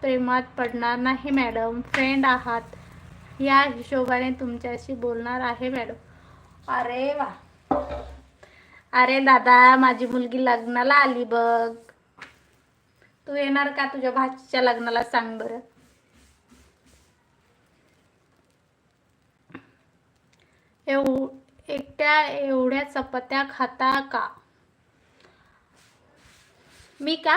प्रेमात पडणार नाही मॅडम. फ्रेंड आहात. या हिशोबाने तुमच्याशी बोलणार आहे मॅडम. अरे वा. अरे दादा माझी मुलगी लग्नाला आली बघ. तू येणार का तुझ्या भाचीच्या लग्नाला सांग बरं. एव एकट्या एवढ्या चपात्या खाता का? मी का?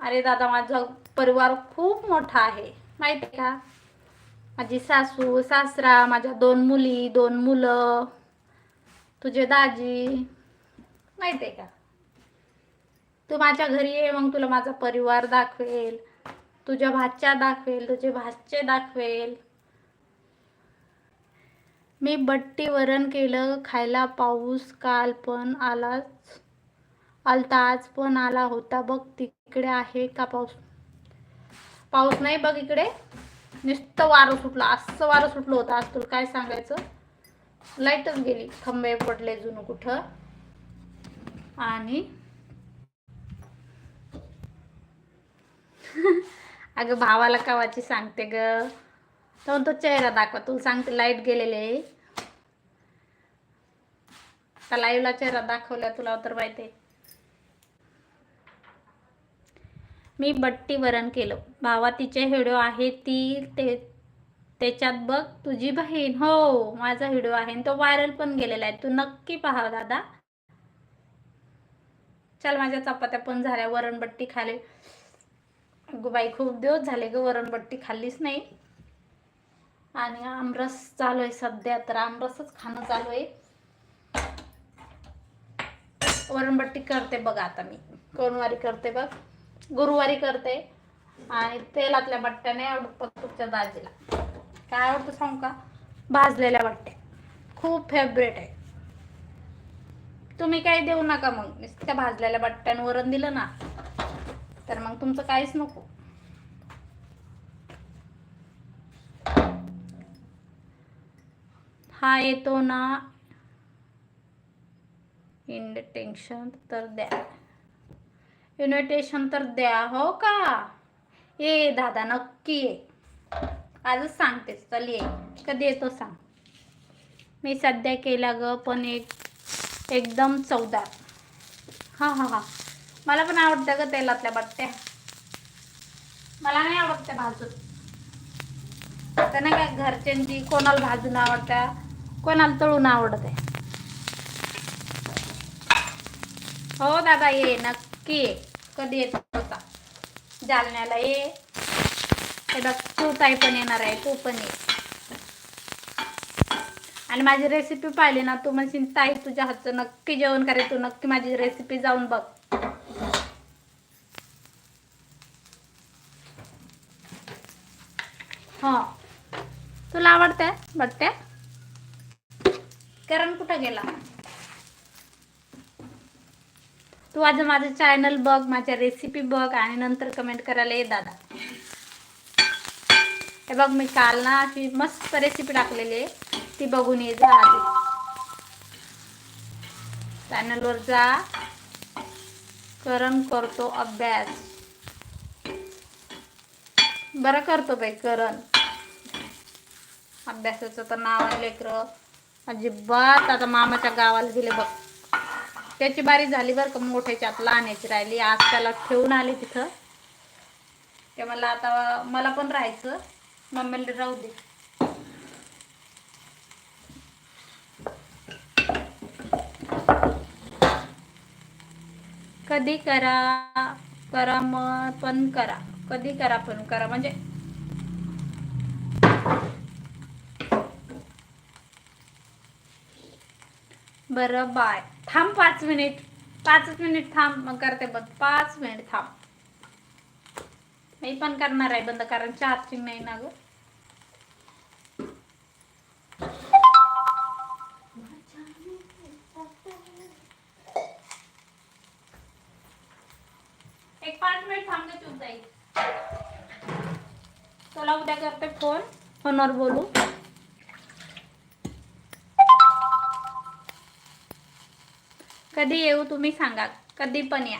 अरे दादा माझा परिवार खूप मोठा आहे. माहिती आहे का? माझी सासू सासरा माझ्या दोन मुली दोन मुलं तुझे दाजी. माहिती आहे का? तू माझ्या घरी ये मग तुला माझा परिवार दाखवेल. तुझ्या भाच्या दाखवेल तुझे भाचे दाखवेल. मी बट्टी वरण केलं खायला पाऊस काल पण आलाच आलता आज पण आला होता. बघ तिकडे आहे का पाऊस? पाऊस नाही बघ इकडे. नुसतं वारं सुटलं. असं वारं सुटलं होतं. आज तुला काय सांगायचं? लाईटच गेली. खंबे पडले जुनं कुठं. आणि? अगं भावाला कावाची सांगते ग. तो तो चेहरा दाखवा. तुला सांगते लाइट गेलेले त्या लाईव्हला चेहरा दाखवला. तुला तर माहिती आहे. मी बट्टी वरण केलं. भावा तिचे व्हिडिओ आहे ती ते त्याच्यात बघ तुझी बहीण. हो माझा व्हिडिओ आहे तो व्हायरल पण गेलेला आहे. तू नक्की पहा दादा. चल माझ्या चपात्या पण झाल्या. वरणबट्टी खाले. बाई खूप दिवस झाले ग वरणबट्टी खाल्लीच नाही. आणि आमरस चालू आहे सध्या तर आमरसच खाणं चालू आहे. वरणबट्टी करते बघ आता मी. कोणवारी करते बघ. गुरुवारी करते. आणि तेलातल्या बट्ट्या नाही आवडत तुमच्या दाजीला. काय आवडतं सांगू का? भाजलेल्या बट्ट्या. खूप फेवरेट आहे. तुम्ही काही देऊ नका मग. नुसत्या भाजलेल्या बट्ट्यानं दिलं ना तर मग तुमचं काहीच नको. हा येतो ना. इन्व्हिटेशन तर द्या. इन्व्हिटेशन तर द्या हो का? ये दादा नक्की ये. आजच सांगतेस चल ये. कधी येतो सांग. मी सध्या केला ग पण एक एकदम चवदार हां हां हां. मला पण आवडतं ग तेलातल्या बट्ट्या. मला नाही आवडत त्या भाजून आता नाही का घरच्यांची कोणाला भाजून आवडत्या कोणाला तळून आवडते हो दादा ये नक्की ये. कधी येत होता जालन्याला ये. बघ तू ताई पण येणार आहे तू पण ये. आणि माझी रेसिपी पाहिली ना तू म्हणशील ताई तुझ्या हातचं नक्की जेवण करे तू नक्की माझी रेसिपी जाऊन बघ. हा. तुला आवडते बघते करण कुठं गेला? तू आज माझं चॅनल बघ माझ्या रेसिपी बघ आणि नंतर कमेंट करायला ये दादा. हे बघ मी काल ना अशी मस्त रेसिपी टाकलेली आहे. ती बघून ये जा आधी. चॅनलवर जा. करण करतो अभ्यास. बरं करतो बाई करण अभ्यासाचं तर नाव आहे लेकर. अजिबात आता मामाच्या गावाला गेले बघ. त्याची बारी झाली बरं का मोठ्याच्यात आता लहानाची राहिली. आज त्याला ठेवून आले तिथं. ते मला आता मला पण राहायचं. मम्मीला राहू दे. कधी करा करा मग पण करा. कधी करा पण करा. म्हणजे बरं बाय. थांब पाच मिनिट. पाचच मिनिट थांब. मग करते बघ. पाच मिनिट थांब. मी पण करणार आहे बंद कारण चार्जिंग नाही ना ग. एक पाच मिनिट थांबते चूप जाईल चला उद्या करते फोन. फोनवर बोलू. कधी येऊ तुम्ही सांगा. कधी पण या.